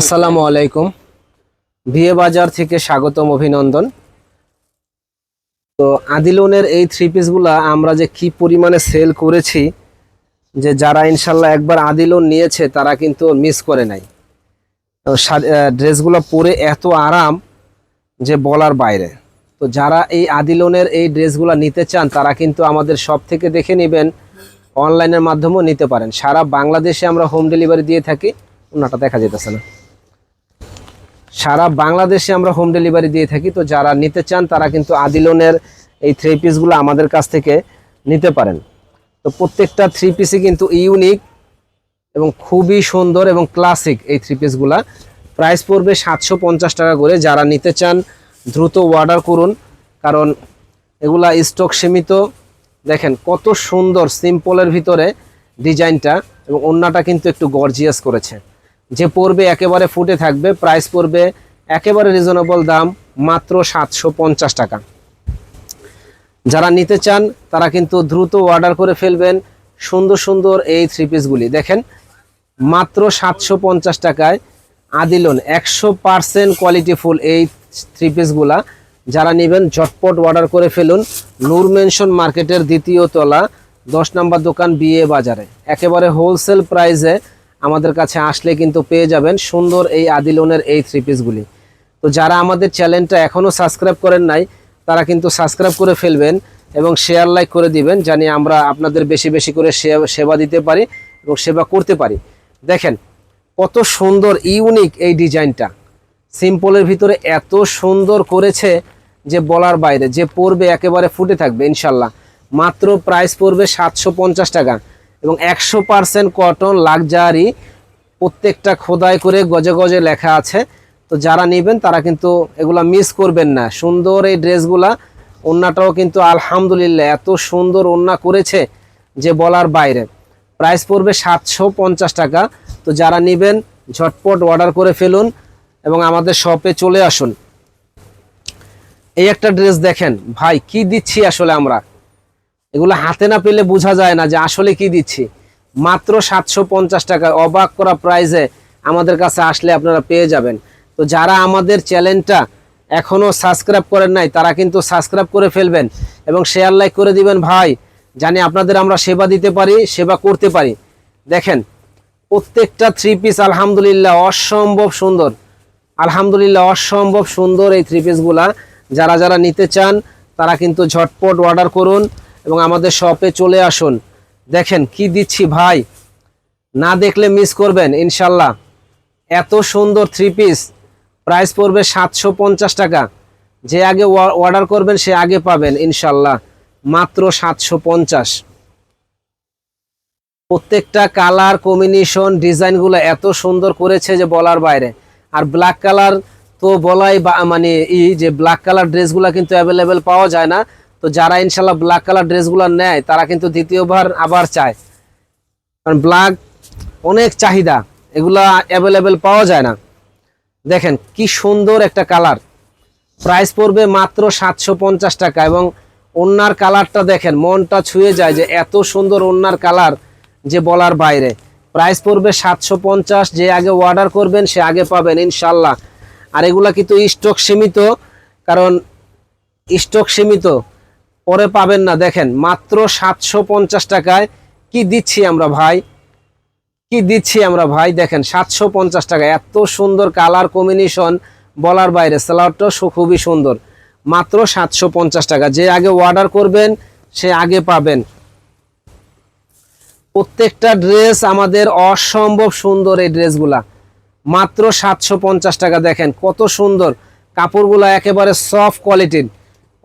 আসসালামু আলাইকুম। বিয়ে বাজার থেকে স্বাগতম অভিনন্দন। তো আদিলনের এই থ্রি পিসগুলা আমরা যে কি পরিমাণে সেল করেছি, যে যারা ইনশাল্লাহ একবার আদিলন নিয়েছে, তারা কিন্তু মিস করে নাই। তো ড্রেসগুলো পরে এত আরাম যে বলার বাইরে। তো যারা এই আদিলনের এই ড্রেসগুলো নিতে চান, তারা কিন্তু আমাদের সব থেকে দেখে নেবেন অনলাইনের মাধ্যমেও নিতে পারেন। সারা বাংলাদেশে আমরা হোম ডেলিভারি দিয়ে থাকি। ওনাটা দেখা যেতেছে না। সারা বাংলাদেশে আমরা হোম ডেলিভারি দিয়ে থাকি, তো যারা নিতে চান তারা কিন্তু আদিলনের এই থ্রি পিসগুলো আমাদের কাছ থেকে নিতে পারেন। তো প্রত্যেকটা থ্রি পিসই কিন্তু ইউনিক এবং খুবই সুন্দর এবং ক্লাসিক এই থ্রি পিসগুলা প্রাইস পড়বে সাতশো পঞ্চাশ টাকা করে। যারা নিতে চান, দ্রুত অর্ডার করুন। কারণ এগুলা স্টক সীমিত। দেখেন কত সুন্দর সিম্পলের ভিতরে ডিজাইনটা এবং অন্যটা কিন্তু একটু গর্জিয়াস করেছে। যে পড়বে একেবারে ফুটে থাকবে প্রাইস পড়বে একেবারে রিজনেবল দাম মাত্র সাতশো পঞ্চাশ টাকা। যারা নিতে চান, তারা কিন্তু দ্রুত অর্ডার করে ফেলবেন সুন্দর সুন্দর এই থ্রি পিসগুলি দেখেন, মাত্র সাতশো পঞ্চাশ টাকায় আদিলন একশো পারসেন্ট কোয়ালিটি ফুল এই থ্রি পিসগুলা যারা নেবেন, ঝটপট অর্ডার করে ফেলুন। নূর মেনশন মার্কেটের দ্বিতীয় তলা, দশ নম্বর দোকান বিয়ে বাজারে। একেবারে হোলসেল প্রাইসে আমাদের কাছে আসলে কিন্তু পেয়ে যাবেন সুন্দর এই আদিলনের এই থ্রি পিসগুলি তো যারা আমাদের চ্যানেলটা এখনও সাবস্ক্রাইব করেন নাই, তারা কিন্তু সাবস্ক্রাইব করে ফেলবেন এবং শেয়ার লাইক করে দিবেন, জানি আমরা আপনাদের বেশি বেশি করে সেবা দিতে পারি এবং সেবা করতে পারি। দেখেন, কত সুন্দর ইউনিক এই ডিজাইনটা। সিম্পলের ভিতরে এত সুন্দর করেছে যে বলার বাইরে, যে পড়বে একেবারে ফুটে থাকবে, ইনশাল্লাহ। মাত্র প্রাইস পড়বে সাতশো পঞ্চাশ টাকা। এবং একশো পারসেন্ট কটন লাক্সারি প্রত্যেকটা খোদাই করে গজে গজে লেখা আছে। তো যারা নেবেন, তারা কিন্তু এগুলা মিস করবেন না। সুন্দর এই ড্রেসগুলা, ওন্নাটাও কিন্তু আলহামদুলিল্লাহ এত সুন্দর ওন্না করেছে যে বলার বাইরে। প্রাইস পড়বে সাতশো পঞ্চাশ টাকা। তো যারা নেবেন, ঝটপট অর্ডার করে ফেলুন এবং আমাদের শপে চলে আসুন। এই একটা ড্রেস দেখেন, ভাই কি দিচ্ছি আসলে আমরা? এগুলো হাতে না পেলে বোঝা যায় না যে আসলে কি দিচ্ছি। মাত্র সাতশো পঞ্চাশ টাকা অবাক করা প্রাইজে আমাদের কাছে আসলে আপনারা পেয়ে যাবেন। তো যারা আমাদের চ্যানেলটা এখনও সাবস্ক্রাইব করেন নাই, তারা কিন্তু সাবস্ক্রাইব করে ফেলবেন এবং শেয়ার লাইক করে দিবেন ভাই, জানি আপনাদের আমরা সেবা দিতে পারি, সেবা করতে পারি। দেখেন, প্রত্যেকটা থ্রি পিস আলহামদুলিল্লাহ অসম্ভব সুন্দর। আলহামদুলিল্লাহ অসম্ভব সুন্দর এই থ্রি পিসগুলা যারা যারা নিতে চান, তারা কিন্তু ঝটপট অর্ডার করুন। এবং আমাদের শপে চলে আসুন। দেখেন কি দিচ্ছি ভাই। না দেখলে মিস করবেন ইনশাল্লাহ এত সুন্দর থ্রি পিস প্রাইস পড়বে সাতশো পঞ্চাশ টাকা। যে আগে অর্ডার করবেন, সে আগে পাবেন ইনশাল্লাহ মাত্র সাতশো পঞ্চাশ। প্রত্যেকটা কালার কম্বিনেশন ডিজাইনগুলো এত সুন্দর করেছে যে বলার বাইরে। আর ব্ল্যাক কালার তো বলাই বা মানে ই যে ব্ল্যাক কালার ড্রেসগুলো কিন্তু অ্যাভেলেবেল পাওয়া যায় না। তো যারা ইনশাল্লাহ ব্ল্যাক কালার ড্রেসগুলো নেয়, তারা কিন্তু দ্বিতীয়বার আবার চায়। কারণ ব্ল্যাক অনেক চাহিদা, এগুলা অ্যাভেলেবেল পাওয়া যায় না। দেখেন কি সুন্দর একটা কালার প্রাইস পড়বে মাত্র সাতশো পঞ্চাশ টাকা এবং ওনার কালারটা দেখেন, মনটা ছুঁয়ে যায় যে এত সুন্দর ওনার কালার যে বলার বাইরে। প্রাইস পড়বে সাতশো পঞ্চাশ, যে আগে অর্ডার করবেন সে আগে পাবেন ইনশাল্লাহ। আর এগুলা কিন্তু স্টক সীমিত, কারণ স্টক সীমিত। পরে পাবেন না। দেখেন, মাত্র সাতশো পঞ্চাশ টাকায় কি দিচ্ছি আমরা ভাই? কি দিচ্ছি আমরা ভাই? দেখেন, সাতশো পঞ্চাশ টাকা। এত সুন্দর কালার কম্বিনেশন বলার বাইরে। স্যালাডটা খুবই সুন্দর। মাত্র সাতশো পঞ্চাশ টাকা। যে আগে অর্ডার করবেন, সে আগে পাবেন। প্রত্যেকটা ড্রেস আমাদের অসম্ভব সুন্দর এই ড্রেসগুলা মাত্র সাতশো পঞ্চাশ টাকা। দেখেন, কত সুন্দর। কাপড়গুলো একেবারে সফট কোয়ালিটির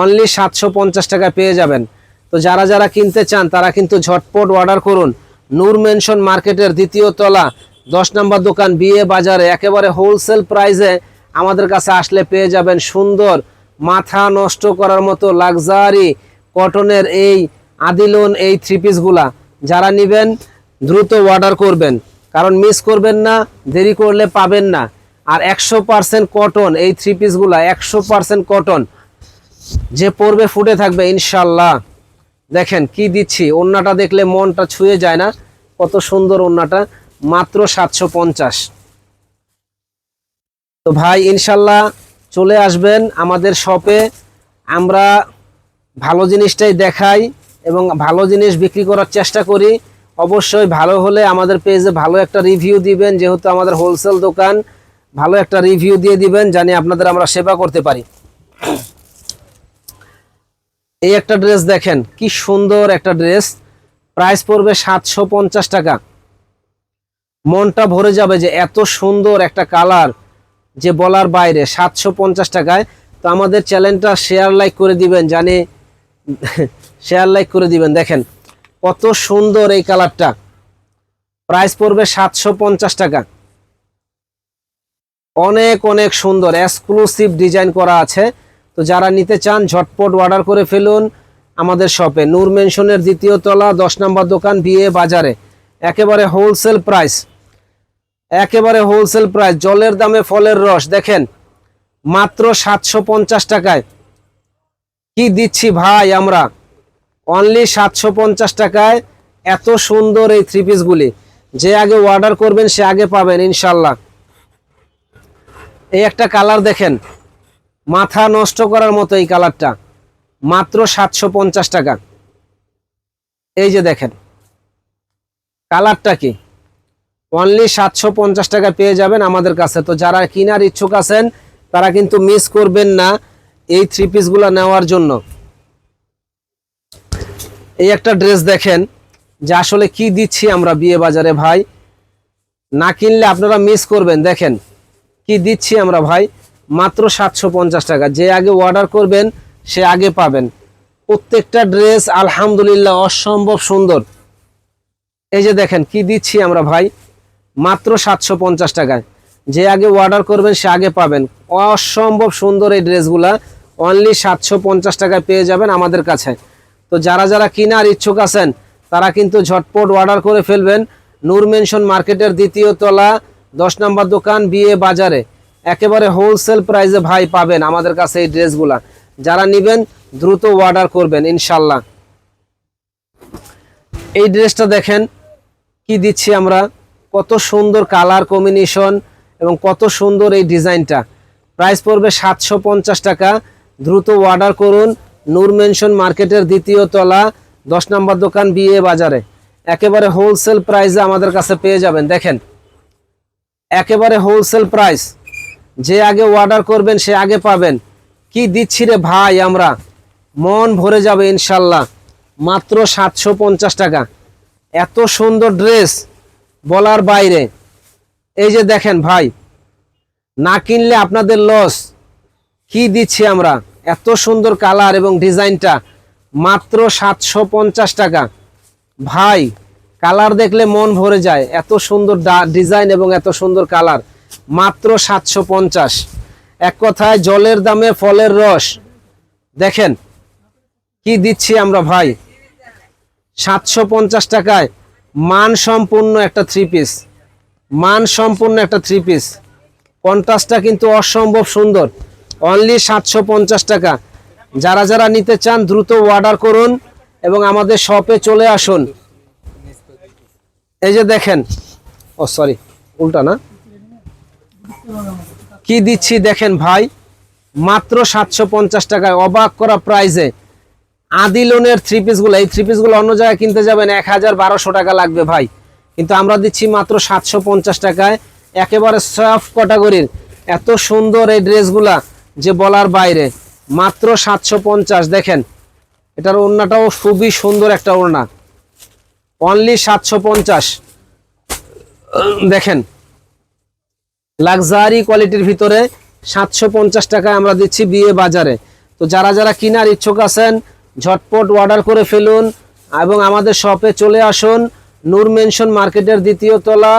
অনলি সাতশো পঞ্চাশ টাকা পেয়ে যাবেন। তো যারা যারা কিনতে চান, তারা কিন্তু ঝটপট অর্ডার করুন। নূর মেনশন মার্কেটের দ্বিতীয় তলা, দশ নম্বর দোকান, বিয়ে বাজারে, একেবারে হোলসেল প্রাইসে আমাদের কাছে আসলে পেয়ে যাবেন সুন্দর, মাথা নষ্ট করার মতো লাক্সারি কটনের এই আদিলন, এই থ্রি পিসগুলা যারা নেবেন, দ্রুত অর্ডার করবেন। কারণ মিস করবেন না, দেরি করলে পাবেন না। আর একশো পার্সেন্ট কটন এই থ্রি পিসগুলা একশো পার্সেন্ট কটন যে পড়বে ফুটে থাকবে ইনশাল্লাহ দেখেন কি দিচ্ছি ওন্নাটা দেখলে মনটা ছুঁয়ে যায় না। কত সুন্দর ওন্নাটা মাত্র সাতশো পঞ্চাশ। তো ভাই ইনশাল্লাহ চলে আসবেন আমাদের শপে। আমরা ভালো জিনিসটাই দেখাই এবং ভালো জিনিস বিক্রি করার চেষ্টা করি। অবশ্যই ভালো হলে আমাদের পেজে ভালো একটা রিভিউ দিবেন, যেহেতু আমাদের হোলসেল দোকান। ভালো একটা রিভিউ দিয়ে দিবেন, জানি আপনাদের আমরা সেবা করতে পারি। এই একটা ড্রেস দেখেন, কি সুন্দর একটা ড্রেস প্রাইস পড়বে সাতশো পঞ্চাশ টাকা। মনটা ভরে যাবে যে এত সুন্দর একটা কালার যে বলার বাইরে, সাতশো পঞ্চাশ টাকায়। তো আমাদের চ্যানেলটা শেয়ার লাইক করে দিবেন, জানি শেয়ার লাইক করে দিবেন। দেখেন, কত সুন্দর এই কালারটা প্রাইস পড়বে সাতশো পঞ্চাশ টাকা। অনেক অনেক সুন্দর এক্সক্লুসিভ ডিজাইন করা আছে। তো যারা নিতে চান, ঝটপট অর্ডার করে ফেলুন আমাদের শপে নূর মেনশনের দ্বিতীয় তলা, দশ নম্বর দোকান, বিয়ে বাজারে। একেবারে হোলসেল প্রাইস একেবারে হোলসেল প্রাইস জলের দামে ফলের রস। দেখেন, মাত্র সাতশো পঞ্চাশ টাকায়। কি দিচ্ছি ভাই আমরা? অনলি সাতশো পঞ্চাশ টাকায় এত সুন্দর এই থ্রি পিসগুলি যে আগে অর্ডার করবেন, সে আগে পাবেন, ইনশাল্লাহ। এই একটা কালার দেখেন। মাথা নষ্ট করার মতো এই কালারটা। মাত্র সাতশো পঞ্চাশ টাকা। এই যে দেখেন। কালারটা কি? অনলি সাতশো পঞ্চাশ টাকা পেয়ে যাবেন আমাদের কাছে। তো যারা কিনার ইচ্ছুক আছেন, তারা কিন্তু মিস করবেন না এই থ্রি পিসগুলো নেওয়ার জন্য। এই একটা ড্রেস দেখেন, যে আসলে কি দিচ্ছি আমরা বিয়ে বাজারে ভাই? না কিনলে আপনারা মিস করবেন। দেখেন, কি দিচ্ছি আমরা ভাই? মাত্র সাতশো পঞ্চাশ টাকা। যে আগে অর্ডার করবেন, সে আগে পাবেন। প্রত্যেকটা ড্রেস আলহামদুলিল্লাহ, অসম্ভব সুন্দর। এই যে দেখেন, কি দিচ্ছি আমরা ভাই? মাত্র সাতশো পঞ্চাশ টাকায়। যে আগে অর্ডার করবেন, সে আগে পাবেন। অসম্ভব সুন্দর এই ড্রেসগুলা অনলি সাতশো পঞ্চাশ টাকায় পেয়ে যাবেন আমাদের কাছে। তো যারা যারা কেনার ইচ্ছুক আছেন, তারা কিন্তু ঝটপট অর্ডার করে ফেলবেন। নূর মেনশন মার্কেটের দ্বিতীয় তলা, দশ নম্বর দোকান, বিয়ে বাজারে। একেবারে হোলসেল প্রাইসে ভাই পাবেন আমাদের কাছে এই ড্রেসগুলা। যারা নেবেন, দ্রুত অর্ডার করবেন ইনশাল্লাহ এই ড্রেসটা দেখেন, কি দিচ্ছি আমরা? কত সুন্দর কালার কম্বিনেশন এবং কত সুন্দর এই ডিজাইনটা। প্রাইস পড়বে সাতশো পঞ্চাশ টাকা। দ্রুত অর্ডার করুন। নূর মেনশন মার্কেটের দ্বিতীয় তলা, দশ নম্বর দোকান, বিয়ে বাজারে। একেবারে হোলসেল প্রাইসে আমাদের কাছে পেয়ে যাবেন। দেখেন, একেবারে হোলসেল প্রাইস যে আগে অর্ডার করবেন, সে আগে পাবেন। কি দিচ্ছি রে ভাই আমরা? মন ভরে যাবে ইনশাল্লাহ। মাত্র সাতশো পঞ্চাশ টাকা। এত সুন্দর ড্রেস বলার বাইরে। এই যে দেখেন ভাই, না কিনলে আপনাদের লস কি দিচ্ছি আমরা? এত সুন্দর কালার এবং ডিজাইনটা, মাত্র সাতশো পঞ্চাশ টাকা। ভাই কালার দেখলে মন ভরে যায়। এত সুন্দর ডিজাইন এবং এত সুন্দর কালার মাত্র সাতশো পঞ্চাশ। এক কথায় জলের দামে ফলের রস। দেখেন, কি দিচ্ছি আমরা ভাই? সাতশো পঞ্চাশ টাকায় মান সম্পূর্ণ একটা থ্রি পিস মান সম্পূর্ণ একটা থ্রি পিস কন্ট্রাস্টটা কিন্তু অসম্ভব সুন্দর। অনলি সাতশো পঞ্চাশ টাকা। যারা যারা নিতে চান, দ্রুত অর্ডার করুন এবং আমাদের শপে চলে আসুন। এই যে দেখেন, ও সরি উল্টা না? কি দিচ্ছি দেখেন ভাই? মাত্র সাতশো পঞ্চাশ টাকায়। অবাক করা প্রাইজে আদি লোনের থ্রি পিসগুলো এই থ্রি পিসগুলো অন্য জায়গায় কিনতে যাবেন এক হাজার বারোশো টাকা লাগবে ভাই। কিন্তু আমরা দিচ্ছি মাত্র সাতশো পঞ্চাশ টাকায়। একেবারে সফট ক্যাটাগরির এত সুন্দর এই ড্রেসগুলা যে বলার বাইরে। মাত্র সাতশো পঞ্চাশ, দেখেন। এটার ওড়নাটাও খুবই সুন্দর একটা ওড়না। অনলি সাতশো পঞ্চাশ। দেখেন। লাক্সারি কোয়ালিটির ভিতরে সাতশো পঞ্চাশ টাকায় আমরা দিচ্ছি বিয়ে বাজারে। তো যারা যারা কেনার ইচ্ছুক আছেন, ঝটপট অর্ডার করে ফেলুন এবং আমাদের শপে চলে আসুন। নূর মেনশন মার্কেটের দ্বিতীয় তলা,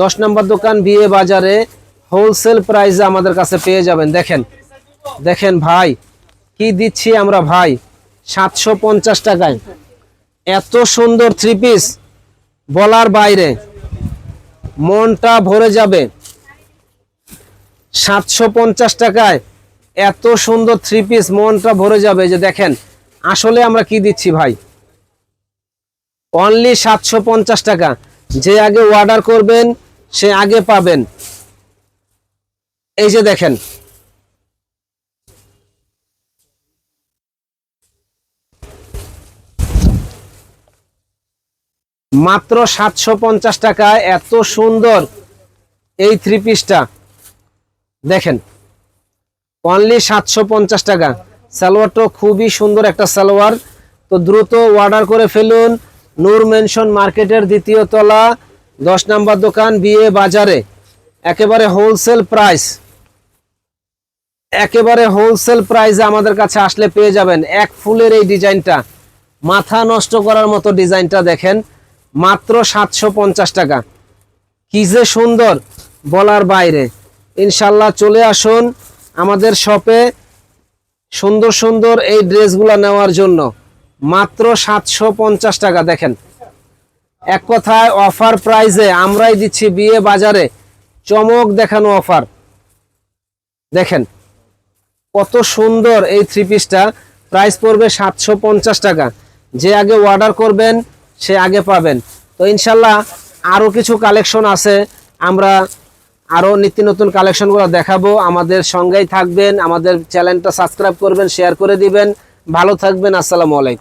দশ নম্বর দোকান বিয়ে বাজারে। হোলসেল প্রাইসে আমাদের কাছে পেয়ে যাবেন। দেখেন দেখেন ভাই, কি দিচ্ছি আমরা ভাই? সাতশো পঞ্চাশ টাকায়। এত সুন্দর থ্রি পিস বলার বাইরে। মনটা ভরে যাবে। সাতশো পঞ্চাশ টাকায় এত সুন্দর থ্রি পিস মনটা ভরে যাবে। যে দেখেন, আসলে আমরা কি দিচ্ছি ভাই? অনলি সাতশো পঞ্চাশ টাকা। যে আগে অর্ডার করবেন, সে আগে পাবেন। এই যে দেখেন। মাত্র সাতশো পঞ্চাশ টাকায় এত সুন্দর এই থ্রি পিসটা দেখেন অনলি সাতশো পঞ্চাশ টাকা। সালোয়ারটা খুবই সুন্দর একটা সালোয়ার। তো দ্রুত অর্ডার করে ফেলুন। নূর মেনশন মার্কেটের দ্বিতীয় তলা, দশ নম্বর দোকান, বিয়ে বাজারে। একেবারে হোলসেল প্রাইস একেবারে হোলসেল প্রাইসে আমাদের কাছে আসলে পেয়ে যাবেন এক ফুলের এই ডিজাইনটা। মাথা নষ্ট করার মতো ডিজাইনটা দেখেন, মাত্র সাতশো পঞ্চাশ টাকা। কি যে সুন্দর বলার বাইরে। ইনশাল্লাহ চলে আসুন আমাদের শপে সুন্দর সুন্দর এই ড্রেসগুলো নেওয়ার জন্য। মাত্র সাতশো পঞ্চাশ টাকা, দেখেন। এক কথায় অফার প্রাইজে আমরাই দিচ্ছি বিয়ে বাজারে। চমক দেখানো অফার। দেখেন, কত সুন্দর এই থ্রি পিসটা প্রাইস পড়বে সাতশো পঞ্চাশ টাকা। যে আগে অর্ডার করবেন, সে আগে পাবেন। তো ইনশাল্লাহ আরও কিছু কালেকশন আছে। আমরা আরও নিত্য নতুন কালেকশনগুলো দেখাবো। আমাদের সঙ্গেই থাকবেন, আমাদের চ্যানেলটা সাবস্ক্রাইব করবেন শেয়ার করে দিবেন। ভালো থাকবেন, আসসালামু আলাইকুম।